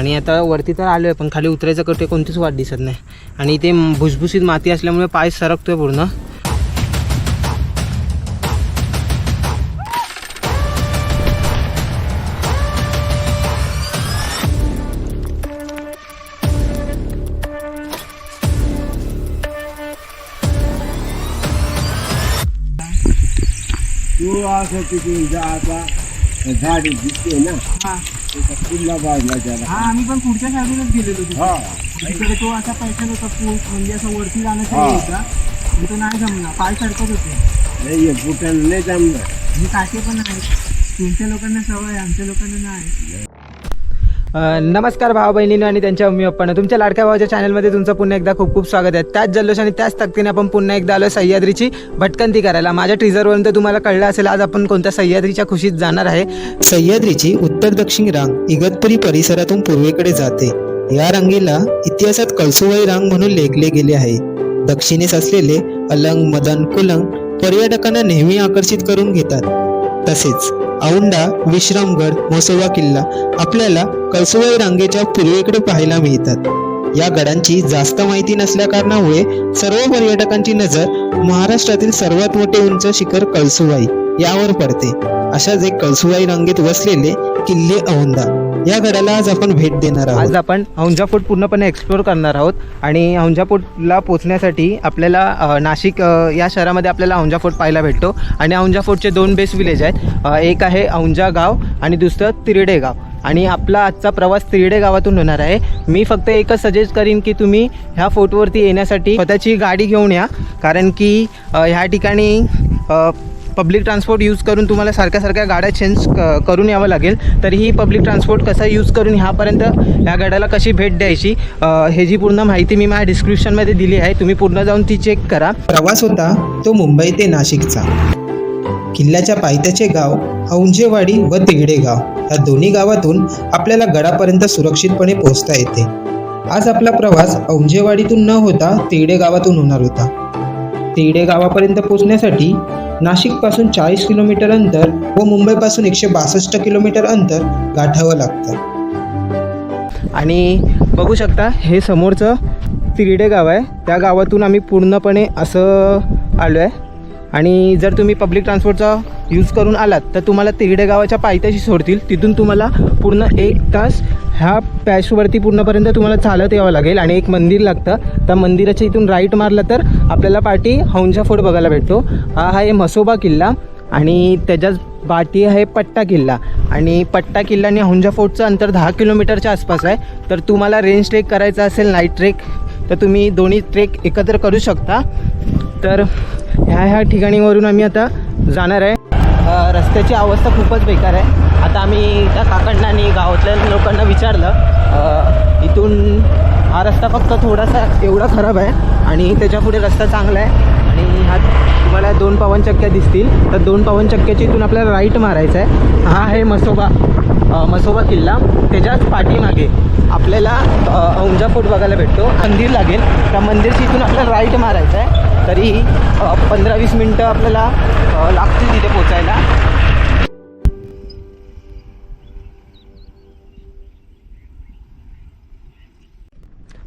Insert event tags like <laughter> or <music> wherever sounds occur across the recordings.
आणि आता वरती तर आलो आहे पण खाली उतरायचं कुठे कोणतीच वाट दिसत नाही. आणि इथे भुसभुशीत माती असल्यामुळे पाय सरकतोय पूर्ण. तू असं तिथे जा आता झाड दिसते ना. किल्ला बाजला त्याला हा आम्ही पण पुढच्या साईडूनच गेलेलो तिथे. हा. तिकडे तो असा पैसा होता पूल म्हणजे असं वरती हा. जाण्यासाठी होता. पण तो नाही जमला. पाय सरकत होते. नाही हे बुटानं नाही जमलं. मी काटे पण आहे तुमच्या लोकांना सवय आहे, आमच्या लोकांना नाही. नमस्कार भाऊ बहिणींनो आणि त्यांच्या मम्मी पप्पांना. तुमच्या लाडक्या भावाच्या चॅनलमध्ये तुमचं पुन्हा एकदा खूप खूप स्वागत आहे. त्याच जल्लोष आणि त्याच तक्तीने आपण पुन्हा एकदा आलो सह्याद्रीची भटकंती करायला. माझ्या टीजरवरून तर तुम्हाला कळलं असेल आज आपण कोणत्या सह्याद्रीच्या खुशीत जाणार आहे? सह्याद्रीची उत्तर दक्षिण रांग इगतपुरी परिसरातून पूर्वेकडे जाते. या रांगेला इतिहासात कळसुबाई रांग म्हणून लेखले गेले आहे. दक्षिणेस असलेले अलंग मदन कुलंग पर्यटकांना नेहमी आकर्षित करून घेतात. तसेच औंढा विश्रामगड म्हसोबा किल्ला आपल्याला कळसुबाई रांगेच्या पूर्वेकडे पाहायला मिळतात. या गडांची जास्त माहिती नसल्या कारणामुळे सर्व पर्यटकांची नजर महाराष्ट्रातील सर्वात मोठे उंच शिखर कळसुबाई यावर पडते. अशाच एक कळसुबाई रांगेत वसलेले किल्ले औंढा. या गडाला आज आपण भेट देणार आहोत. आज आपण हौंजा फोर्ट पूर्णपणे एक्सप्लोर करणार आहोत आणि औंझा फोर्टला पोचण्यासाठी आपल्याला नाशिक या शहरामध्ये आपल्याला औंजा फोर्ट पाहायला भेटतो. आणि औंजा फोर्टचे दोन बेस्ट विलेज आहेत. एक आहे औंजा गाव आणि दुसरं तिरडे गाव. आणि आपला आजचा प्रवास तिरडे गावातून होणार आहे. मी फक्त एकच सजेस्ट करीन की तुम्ही ह्या फोर्टवरती येण्यासाठी स्वतःची गाडी घेऊन या. कारण की ह्या ठिकाणी पब्लिक ट्रान्सपोर्ट यूज करून तुम्हाला सारख्या सारख्या गाड्या चेंज क करून यावं लागेल. तरीही पब्लिक ट्रान्सपोर्ट कसा यूज करून ह्यापर्यंत ह्या गाड्याला कशी भेट द्यायची ह्याची पूर्ण माहिती मी माझ्या डिस्क्रिप्शनमध्ये दिली आहे तुम्ही पूर्ण जाऊन ती चेक करा. प्रवास होता तो मुंबई ते नाशिकचा. किल्ल्याच्या पायथ्याचे गाव औंजेवाडी व तिगडे गाव या दोन्ही गावातून आपल्याला गडापर्यंत सुरक्षितपणे पोहोचता येते. आज आपला प्रवास औंजेवाडीतून न होता तिगडे गावातून होणार होता. तिगडे गावापर्यंत पोहोचण्यासाठी नाशिकपासून चाळीस किलोमीटर अंतर व मुंबईपासून एकशे बासष्ट किलोमीटर अंतर गाठावं लागतं. आणि बघू शकता हे समोरचं तिरडे गाव आहे. त्या गावातून आम्ही पूर्णपणे असं आलो आहे आणि जर तुम्ही पब्लिक ट्रान्सपोर्टचा यूज करून आलात तर तुम्हाला तिरडे गावाच्या पायथ्याशी सोडतील. तिथून तुम्हाला पूर्ण एक तास ह्या पॅशवरती पूर्णपर्यंत तुम्हाला चालत यावं लागेल आणि एक मंदिर लागतं. त्या मंदिराच्या इथून राईट मारलं तर आपल्याला पाठी हौंजा फोर्ट बघायला भेटतो. हा आहे म्हसोबा किल्ला आणि त्याच्याच बाटी आहे पट्टा किल्ला. आणि पट्टा किल्ला आणि हौंजा फोर्टचं अंतर दहा किलोमीटरच्या आसपास आहे. तर तुम्हाला रेंज ट्रेक करायचा असेल नाईट ट्रेक तर तुम्ही दोन्ही ट्रेक एकत्र करू शकता. तर ह्या ह्या ठिकाणीवरून आम्ही आता जाणार आहे. रस्त्याची अवस्था खूपच बेकार आहे. आता आम्ही त्या काकांना आणि गावातल्या लोकांना विचारलं इथून हा रस्ता फक्त थोडासा एवढा खराब आहे आणि त्याच्यापुढे रस्ता चांगला आहे आणि हा तुम्हाला दोन पवनचक्क्या दिसतील. तर दोन पवनचक्क्याची इथून आपल्याला राईट मारायचं आहे. हा आहे मसोबा मसोबा किल्ला. त्याच्याच पाठीमागे आपल्याला अ, औंजा फोर्ट बघायला भेटतो. मंदिर लागेल. त्या मंदिरची इथून आपल्याला राईट मारायचं आहे. तरी पंधरा वीस मिनटं आपल्याला लागतील तिथे पोचायला.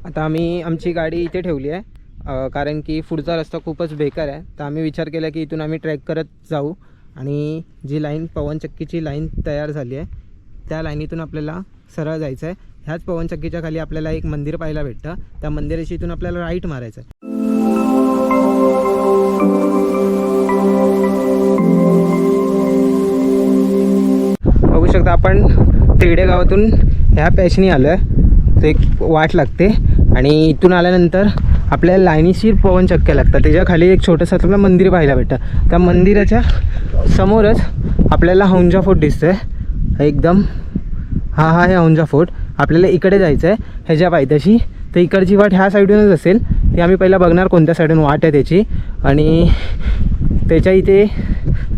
आता आम्ही आमची गाडी इथे ठेवली आहे. कारण की पुढचा रस्ता खूपच बेकार आहे. तर आम्ही विचार केला की इथून आम्ही ट्रॅक करत जाऊ. आणि जी लाईन पवनचक्कीची लाईन तयार झाली आहे त्या लाईनीतून आपल्याला सरळ जायचं आहे ह्याच पवनचक्कीच्या खाली आपल्याला एक मंदिर पाहायला भेटतं. त्या मंदिराशी इथून आपल्याला राईट मारायचं आहे शकता आपण तिरडे गावातून ह्या पॅशनी आलो आहे तो एक वाट लागते. आणि इथून आल्यानंतर आपल्याला लाईनीशीर पवनचक्क्या लागतात. त्याच्याखाली एक छोटंसं आपल्याला मंदिर पाहायला भेटतं. त्या मंदिराच्या समोरच आपल्याला हौंजा फोर्ट दिसतो आहे एकदम हा हा हे हौंजा फोर्ट. आपल्याला इकडे जायचं आहे ह्याच्या पायथ्याशी. तर इकडची वाट ह्या साईडूनच असेल. ती आम्ही पहिला बघणार कोणत्या साईडून वाट आहे त्याची. आणि त्याच्या इथे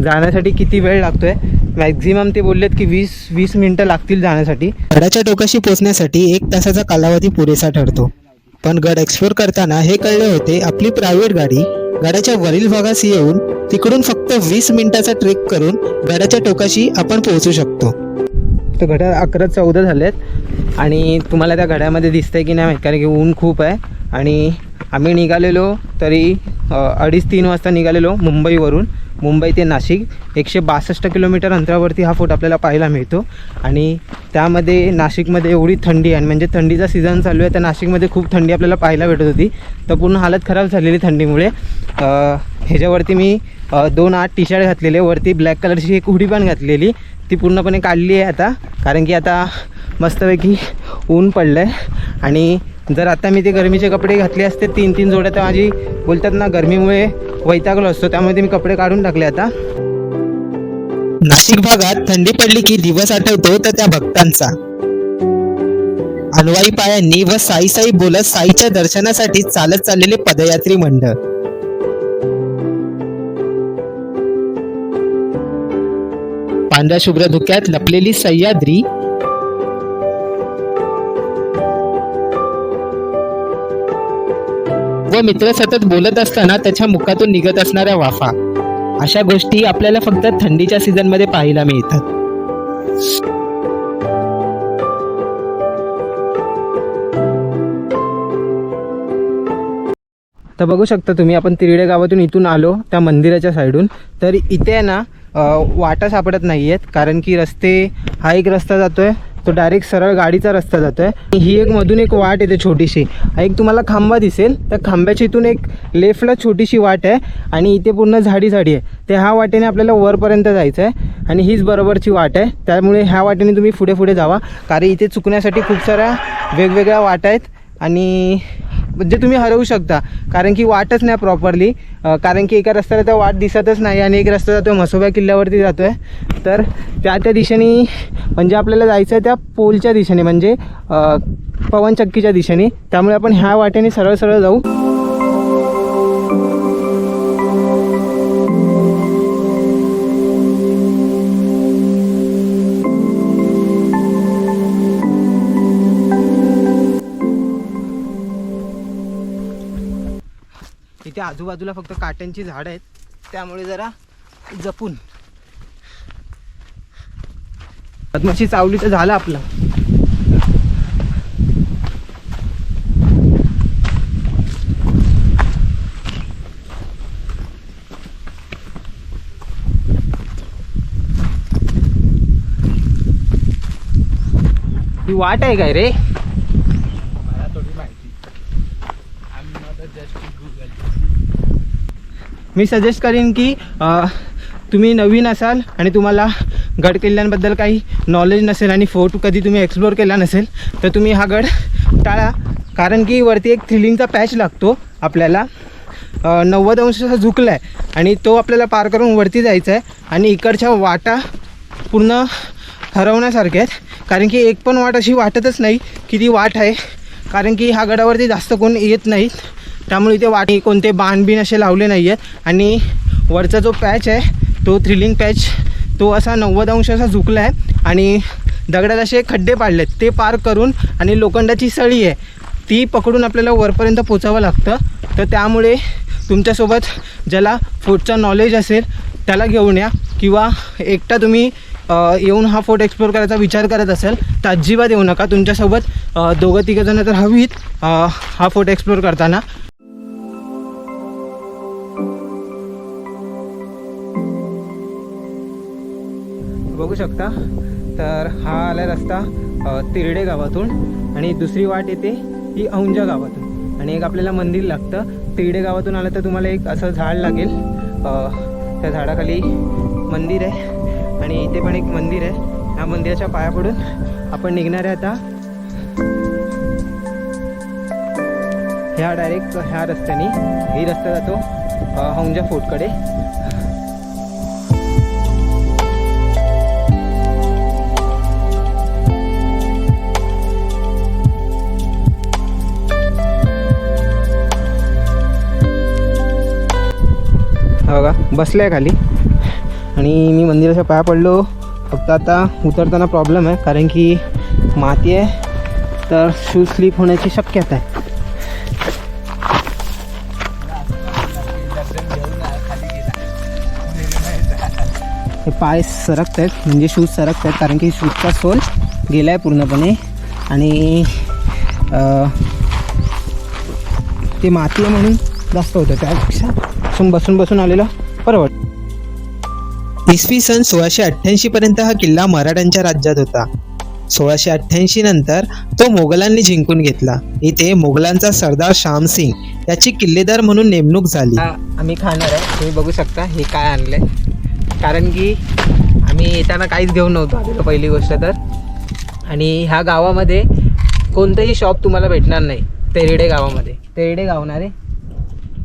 जाण्यासाठी किती वेळ लागतो आहे मॅक्झिमम ते बोललेत की वीस वीस मिनटं लागतील जाण्यासाठी. गडाच्या टोकाशी पोहोचण्यासाठी एक तासाचा कालावधी पुरेसा ठरतो. पण गड एक्सप्लोर करताना हे कळले होते आपली प्रायव्हेट गाडी गडाच्या वरील भागास येऊन तिकडून फक्त वीस मिनिटाचा ट्रेक करून गडाच्या टोकाशी आपण पोहोचू शकतो. तर घड्याळ अकरा चौदा झाले आहेत आणि तुम्हाला त्या घड्यामध्ये दिसतंय की नाही माहीत कारण की ऊन खूप आहे. आणि आम्ही निघालेलो तरी अडीच तीन वाजता निघालेलो मुंबईवरून. मुंबई ते नाशिक. एकशे बासष्ट किलोमीटर अंतरावरती हा फोर्ट आपल्याला पाहायला मिळतो. आणि त्यामध्ये नाशिकमध्ये एवढी थंडी आहे. आणि म्हणजे थंडीचा सीझन चालू आहे तर नाशिकमध्ये खूप थंडी आपल्याला पाहायला भेटत होती. तर पूर्ण हालत खराब झालेली थंडीमुळे. ह्याच्यावरती मी दोन आठ टी शर्ट घातलेले. वरती ब्लॅक कलरची एक हुडी पण घातलेली. ती पूर्णपणे काढली आहे आता. कारण की आता मस्तपैकी ऊन पडलं आहे आणि जर आता मी ते गरमीचे कपडे घातले असते तीन तीन जोड्या तर माझी बोलतात ना गरमीमुळे वैतागलो असतो. त्यामुळे ते मी कपडे काढून टाकले आता. नाशिक भागात थंडी पडली की दिवस आठवतो तर त्या भक्तांचा. अनवाई पायांनी व साई साई बोलत साईच्या दर्शनासाठी चालत चाललेले पदयात्री मंडळ. पांढऱ्या शुभ्र धुक्यात लपलेली सह्याद्री. व मित्र सतत बोलत असताना त्याच्या मुखातून निघत असणाऱ्या वाफा. अशा गोष्टी आपल्याला फक्त थंडीच्या सीझनमध्ये पाहायला मिळतात. तर बघू शकता तुम्ही आपण तिरडे गावातून इथून आलो त्या मंदिराच्या साईडून तर इथे ना वाटा सापडत नाही आहेत कारण की रस्ते हा एक रस्ता जातो आहे तो डायरेक्ट सरळ गाडीचा रस्ता जातो आहे ही एक मधून एक वाट येते छोटीशी. एक तुम्हाला खांबा दिसेल त्या खांब्याच्या इथून एक लेफ्टला छोटीशी वाट आहे आणि इथे पूर्ण झाडी झाडी आहे. ते ह्या वाटेने आपल्याला वरपर्यंत जायचं आहे आणि हीच बरोबरची वाट आहे. त्यामुळे ह्या वाटेने तुम्ही पुढे पुढे जावा कारण इथे चुकण्यासाठी खूप साऱ्या वेगवेगळ्या वाटा आहेत आणि म्हणजे तुम्ही हरवू शकता. कारण की वाटच नाही प्रॉपरली कारण की एका रस्त्याला तर वाट दिसतच नाही आणि एक रस्ता जातो म्हसोबा किल्ल्यावरती जातो आहे तर त्या त्या दिशेने म्हणजे आपल्याला जायचं आहे त्या पोलच्या दिशेने म्हणजे पवनचक्कीच्या दिशेने. त्यामुळे आपण ह्या वाटेने सरळ सरळ जाऊ. आजूबाजूला फक्त काट्यांची झाडं आहेत. त्यामुळे जरा जपून. पद्माची चावली तर झालं आपलं. ही वाट आहे काय रे? मी सजेस्ट करीन की तुम्ही नवीन असाल आणि तुम्हाला गड किल्ल्यांबद्दल काही नॉलेज नसेल आणि फोर्ट कधी तुम्ही एक्सप्लोअर केला नसेल तर तुम्ही हा गड टाळा. कारण की वरती एक थ्रिलिंगचा पॅच लागतो आपल्याला. नव्वद अंश झुकला आहे आणि तो आपल्याला पार करून वरती जायचा आहे आणि इकडच्या वाटा पूर्ण हरवण्यासारख्या आहेत. कारण की एक पण वाट अशी वाटतच नाही की ती वाट आहे. कारण की ह्या गडावरती जास्त कोण येत नाहीत. त्यामुळे इथे वाटी कोणते बाण बिन असे लावले नाही आहेत आणि वरचा जो पॅच आहे तो थ्रिलिंग पॅच तो असा नव्वद अंश असा झुकला आहे. आणि दगडात असे खड्डे पाडलेत. ते पार करून आणि लोखंडाची सळी आहे ती पकडून आपल्याला वरपर्यंत पोचावं लागतं. तर त्यामुळे तुमच्यासोबत ज्याला फूडचं नॉलेज असेल त्याला घेऊन या. किंवा एकटा तुम्ही येऊन हा फोर्ट एक्सप्लोर करायचा विचार करत असेल तर अजिबात येऊ नका. तुमच्यासोबत दोघं तिघंजणं तर हवीत हा फोर्ट एक्सप्लोर करताना. बघू शकता. तर हा आला रस्ता तिरडे गावातून आणि दुसरी वाट येते ही औंजा गावातून. आणि एक आपल्याला मंदिर लागतं. तिरडे गावातून आलं तर तुम्हाला एक असं झाड लागेल. त्या झाडाखाली मंदिर आहे आणि इथे पण एक मंदिर आहे. ह्या मंदिराच्या पाया पडून आपण निघणार आहे आता. ह्या डायरेक्ट ह्या रस्त्याने. ही रस्ता जातो हौंजा फोर्टकडे बघा बसलं आहे खाली. आणि मी मंदिराच्या पाया पडलो. फक्त आता उतरताना प्रॉब्लेम आहे कारण की माती आहे तर शूज स्लिप होण्याची शक्यता आहे. हे पाय सरकत आहेत म्हणजे शूज सरकत आहेत कारण की शूजचा सोल गेला आहे पूर्णपणे. आणि ते माती आहे म्हणून जास्त होतं त्यापेक्षा. बसून बसून बसून आलेलं. परवड इसवी सन सोळाशे अठ्ठ्याऐंशी पर्यंत हा किल्ला मराठ्यांच्या राज्यात होता. सोळाशे अठ्ठ्याऐंशी नंतर तो मोगलांनी जिंकून घेतला. इथे मोगलांचा सरदार श्यामसिंग याची किल्लेदार म्हणून नेमणूक झाली. आम्ही खाणार आहे. तुम्ही बघू शकता हे काय आणलंय. कारण की आम्ही येताना काहीच घेऊन नव्हतो आलेलो पहिली गोष्ट तर. आणि ह्या गावामध्ये कोणतंही शॉप तुम्हाला भेटणार नाही. तेरडे गावामध्ये. तेरडे गाव ना रे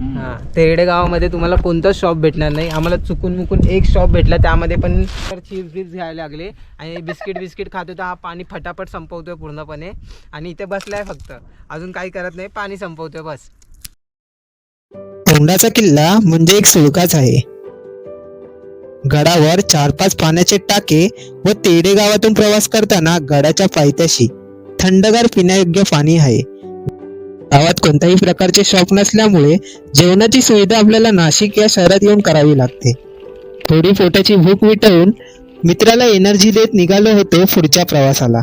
हां. तेरडे गावामध्ये तुम्हाला कोणतंच शॉप भेटणार नाही. आम्हाला चुकून मुकून एक शॉप भेटला त्यामध्ये पण चिप्स बिप्स घ्यायला लागले. आणि बिस्किट बिस्किट खात होता हा पाणी फटाफट संपवतोय पूर्णपणे. आणि इथे बसलाय फक्त. अजून काही करत नाही पाणी संपवतोय बस. तोंडाचा किल्ला म्हणजे एक सुळकाच आहे. गडावर चार पाच पाण्याचे टाके व तेडे गावातून प्रवास करताना गडाच्या पायथ्याशी थंडगार पिण्यायोग्य पाणी आहे. गावात कोणत्याही प्रकारचे शॉप नसल्यामुळे जेवणाची सुविधा आपल्याला नाशिक या शहरात येऊन करावी लागते. थोडी पोटाची भूक विटवून मित्राला एनर्जी देत निघालो होतो पुढच्या प्रवासाला.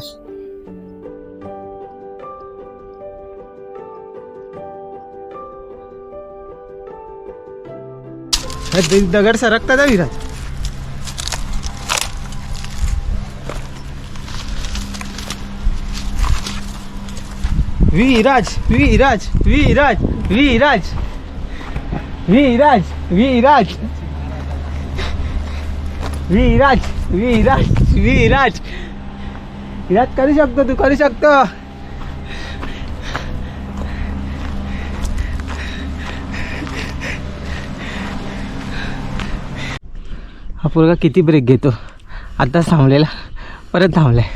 दगड सरकतात आहे विराज. विराज विराज विराज विराज विराज विराज विराज विराज विराज. विराज करू शकतो तू करू शकतो. हा पोरगा किती ब्रेक घेतो? आता थांबलेला परत थांबलाय.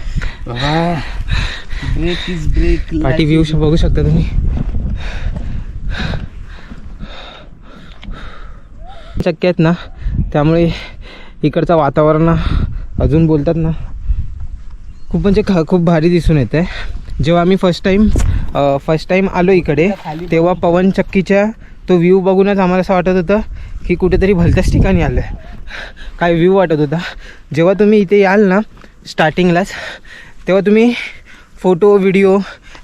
ब्रेक इज ब्रेक पाठी व्ह्यू बघू शकता तुम्ही. शक्य आहेत ना? त्यामुळे इकडचं वातावरण ना अजून बोलतात ना खूप म्हणजे ख खूप भारी दिसून येत आहे जेव्हा आम्ही फर्स्ट टाईम फर्स्ट टाईम आलो इकडे तेव्हा पवन चक्कीच्या तो व्ह्यू बघूनच आम्हाला असं वाटत होतं की कुठेतरी भलत्याच ठिकाणी आलं आहे काय व्ह्यू वाटत होता? जेव्हा तुम्ही इथे याल ना स्टार्टिंगलाच तेव्हा तुम्ही फोटो व्हिडिओ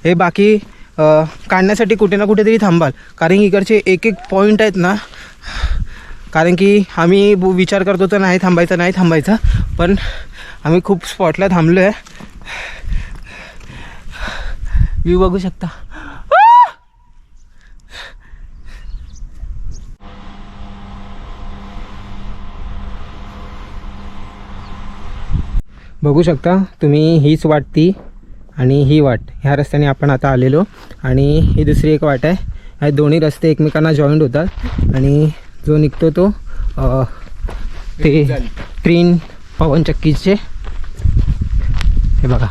हे बाकी काढण्यासाठी कुठे ना कुठेतरी थांबाल. कारण इकडचे एक एक पॉईंट आहेत ना कारण की आम्ही विचार करतो तर नाही थांबायचं नाही थांबायचं. पण आम्ही खूप स्पॉटला थांबलो आहे व्ह्यू बघू शकता. बघू शकता तुम्ही हीच वाटती. आणि ही वाट. ह्या रस्त्याने आपण आता आलेलो आणि ही दुसरी एक वाट आहे. ह्या दोन्ही रस्ते एकमेकांना जॉईंट होतात आणि जो निघतो तो ते ट्रेन पवनचक्कीचे हे बघा.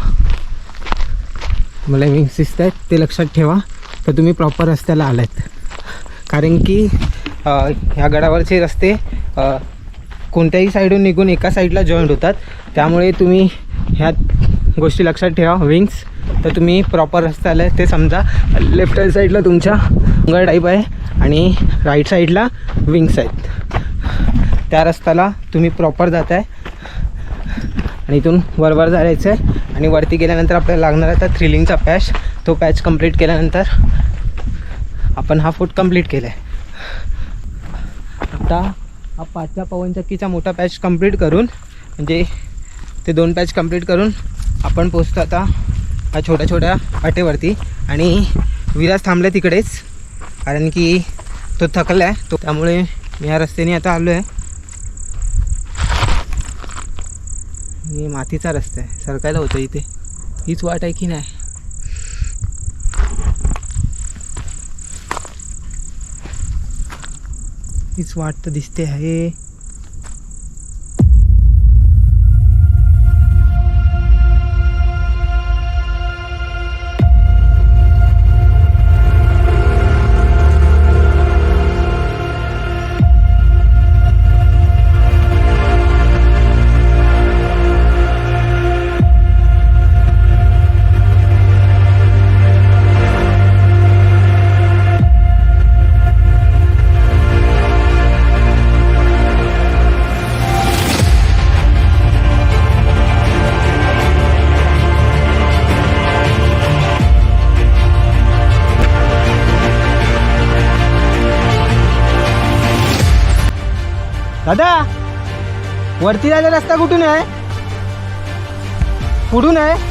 मला विंग्स दिसत आहेत ते लक्षात ठेवा. तर तुम्ही प्रॉपर रस्त्याला आलात कारण की ह्या गडावरचे रस्ते कोणत्याही साईडून निघून एका साईडला जॉईंट होतात. त्यामुळे तुम्ही ह्या गोष्टी लक्षात ठेवा विंग्स तर तुम्ही प्रॉपर रस्ता आला ते समजा. लेफ्ट हँड साईडला तुमच्या डोंगर टाईप आहे आणि राईट साईडला विंग्स आहेत. त्या रस्त्याला तुम्ही प्रॉपर जात आहे आणि इथून वरवर जायचं आहे आणि वरती गेल्यानंतर आपल्याला लागणार आहे तर थ्रिलिंगचा पॅच तो पॅच कंप्लीट केल्यानंतर आपण हा फूट कंप्लीट केला आहे आता हा पाचच्या पवनचक्कीचा मोठा पॅच कंप्लीट करून म्हणजे ते दोन पॅच कंप्लीट करून आपण पोचतो आता ह्या छोट्या छोट्या वाटेवरती आणि विराज थांबला तिकडेच कारण की तो थकला आहे तो त्यामुळे मी ह्या रस्त्याने आता आलो आहे हे मातीचा रस्ता आहे सरकायला होतं इथे. हीच वाट आहे की नाही? हीच वाट तर दिसते आहे. वरती जायचा रस्ता कुठून आहे? कुठून आहे?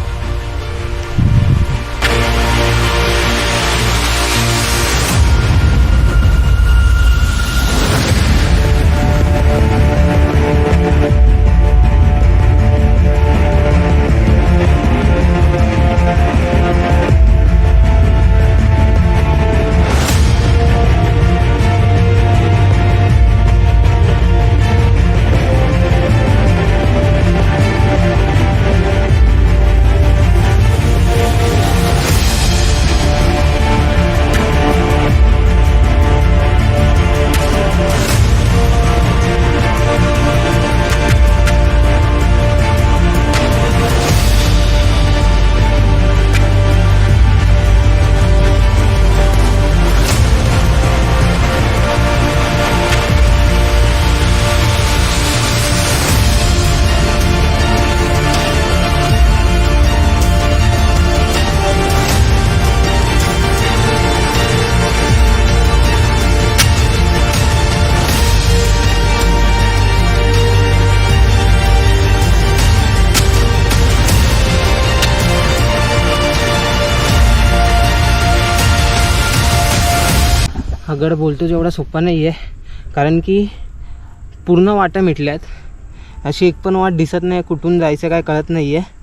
गड बोलतो जेवढा सोपा नाही आहे कारण की पूर्ण वाटा मिटल्यात. अशी एक पण वाट दिसत नाही कुठून जायचं काय कळत नाही आहे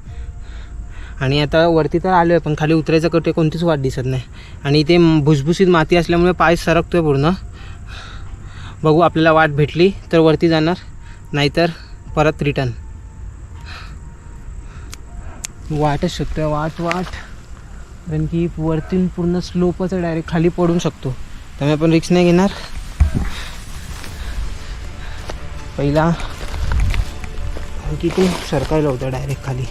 आणि आता वरती तर आलो आहे पण खाली उतरायचं कुठे कोणतीच वाट दिसत नाही. आणि इथे भुसभुशीत माती असल्यामुळे पाय सरकतो आहे पूर्ण. बघू आपल्याला वाट भेटली तर वरती जाणार नाहीतर परत रिटर्न वाटच शकतो वाट वाट. कारण की वरतून पूर्ण स्लोपच डायरेक्ट खाली पडू शकतो. त्यामुळे आपण रिक्स नाही घेणार पहिला की ते सरकायला होतं डायरेक्ट खाली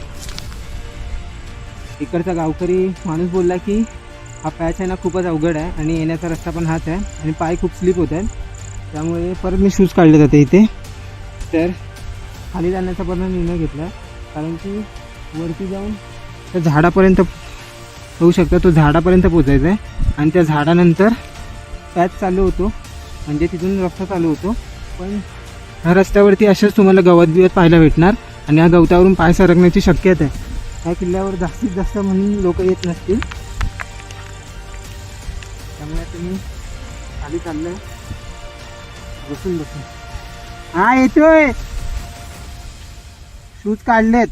इकडचा गावकरी माणूस बोलला की हा पॅच आहे ना खूपच अवघड आहे आणि येण्याचा रस्ता पण हाच आहे आणि पाय खूप स्लिप होत आहेत त्यामुळे परत मी शूज काढले जाते इथे तर खाली जाण्याचा पण निर्णय घेतला कारण की वरती जाऊन त्या झाडापर्यंत होऊ शकतं तो झाडापर्यंत पोचायचा आहे आणि त्या झाडानंतर पॅच चालू होतो. म्हणजे तिथून रस्ता चालू होतो. पण ह्या रस्त्यावरती असेच तुम्हाला गवत बिवत पाहायला भेटणार आणि या गवतावरून पाय सरकण्याची शक्यता आहे. ह्या किल्ल्यावर जास्तीत जास्त म्हणून लोक येत नसतील. त्यामुळे तुम्ही खाली चाललंय. बसून बसून. हा येतोय. शूज काढलेत.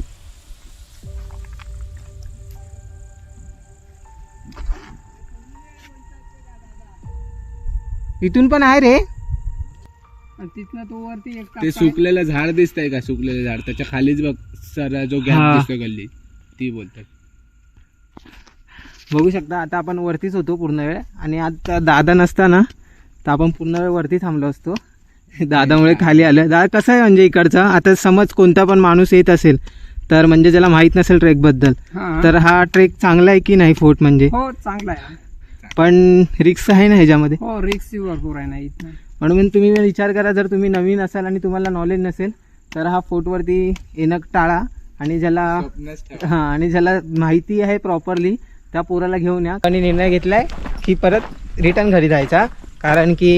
इथून पण आहे रे. तिथनं तो वरती एक ते सुकलेलं झाड दिसतंय का? सुकलेलं झाड. त्याच्या खालीच बघ सर जो हा. गॅप दिसतोय गल्ली. ती बोलतात बघू शकता आता आपण वरतीच होतो पूर्ण वेळ. आणि आता दादा नसताना तर आपण पूर्ण वेळ वरती थांबलो असतो. दादामुळे खाली आलं. दादा कसं आहे म्हणजे इकडचा? आता समज कोणता पण माणूस येत असेल तर म्हणजे ज्याला माहीत नसेल ट्रेकबद्दल तर हा ट्रेक चांगला आहे की नाही फोर्ट म्हणजे? हो चांगला आहे. पण रिक्स आहे ना ह्याच्यामध्ये? हो रिक्स भरपूर आहे ना इथनं म्हणून तुम्ही विचार करा जर तुम्ही नवीन असाल आणि तुम्हाला नॉलेज नसेल तर हा फोर्टवरती येणं टाळा आणि ज्याला हां आणि ज्याला माहिती आहे प्रॉपरली त्या पोराला घेऊन या. आणि निर्णय घेतलाय की परत रिटर्न घरी जायचा कारण की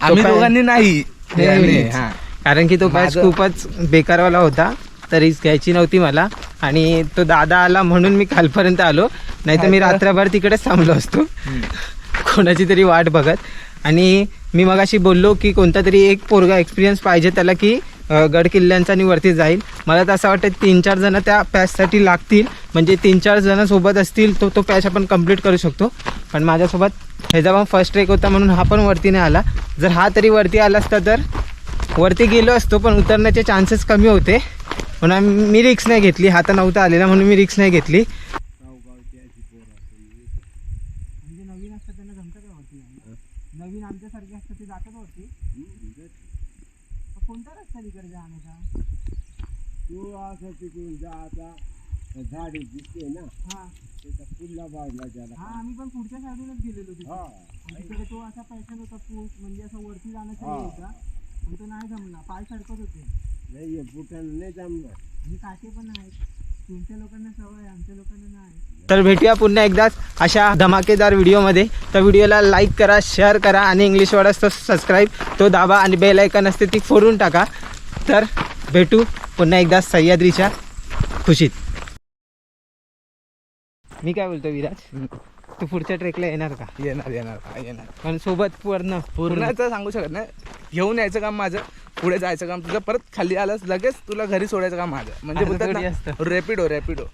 आम्ही दोघांनी नाही. नाही, हा. कारण की तो पॅच खूपच बेकारवाला होता. तर रिस्क घ्यायची नव्हती मला. आणि तो दादा आला म्हणून मी खालपर्यंत आलो. नाही तर मी रात्रभर तिकडेच थांबलो असतो. <laughs> कोणाची तरी वाट बघत. आणि मी मगाशी बोललो की कोणता तरी एक पोरगा एक्सपिरियन्स पाहिजे त्याला की गड किल्ल्यांचा आणि वरती जाईल. मला तर असं वाटतं तीन चार जण त्या पॅचसाठी लागतील. म्हणजे तीन चार जण सोबत असतील तो तो पॅच आपण कंप्लीट करू शकतो. पण माझ्यासोबत ह्याचा पण फर्स्ट ट्रेक होता म्हणून हा पण वरती नाही आला. जर हा तरी वरती आला असता तर वरती गेलो असतो पण उतरण्याचे चान्सेस कमी होते. म्हणून मी रिक्स नाही घेतली. हा तर नव्हता आलेला म्हणून मी रिक्स नाही घेतली. म्हणजे नवीन असतात त्यांना जमतं काय वरती? जायला? नवीन आमच्यासारखे असतात ते जातात वरती? मग कोणता रस्ता तिकडे जाण्याचा? तू असं तिकडून जा आता झाड दिसते ना. हा. त्याचा पुढला बाजला हा आम्ही पण पुढच्या साईडूनच गेलेलो तिथे. हा. आणि तिकडे तो असा पॅशन होता पूल म्हणजे असं वरती जाण्याचा हा. हे होता. पण तो नाही जमला. पाय सरकत होते. नाही पुटानं नाही जमणार. आणि काटे पण आहेत. तुमच्या लोकांना सवय आहे, आमच्या लोकांना नाही. तर भेटूया पुन्हा एकदाच अशा धमाकेदार व्हिडिओमध्ये. तर व्हिडिओला लाईक करा शेअर करा आणि इंग्लिश वर्ड असतो सबस्क्राईब तो दाबा आणि बेल ऐकन असते ती फोडून टाका. तर भेटू पुन्हा एकदा सह्याद्रीच्या खुशीत. मी काय बोलतो विराज? तू पुढच्या ट्रेकला येणार का? येणार येणार हा, येणार. पण सोबत पूर्ण पूर्णच सांगू शकत नाही. घेऊन यायचं काम माझं पुढे जायचं काम तुझं परत खाली आलंस लगेच तुला घरी सोडायचं काम माझं. म्हणजे असतं. रॅपिडो रॅपिडो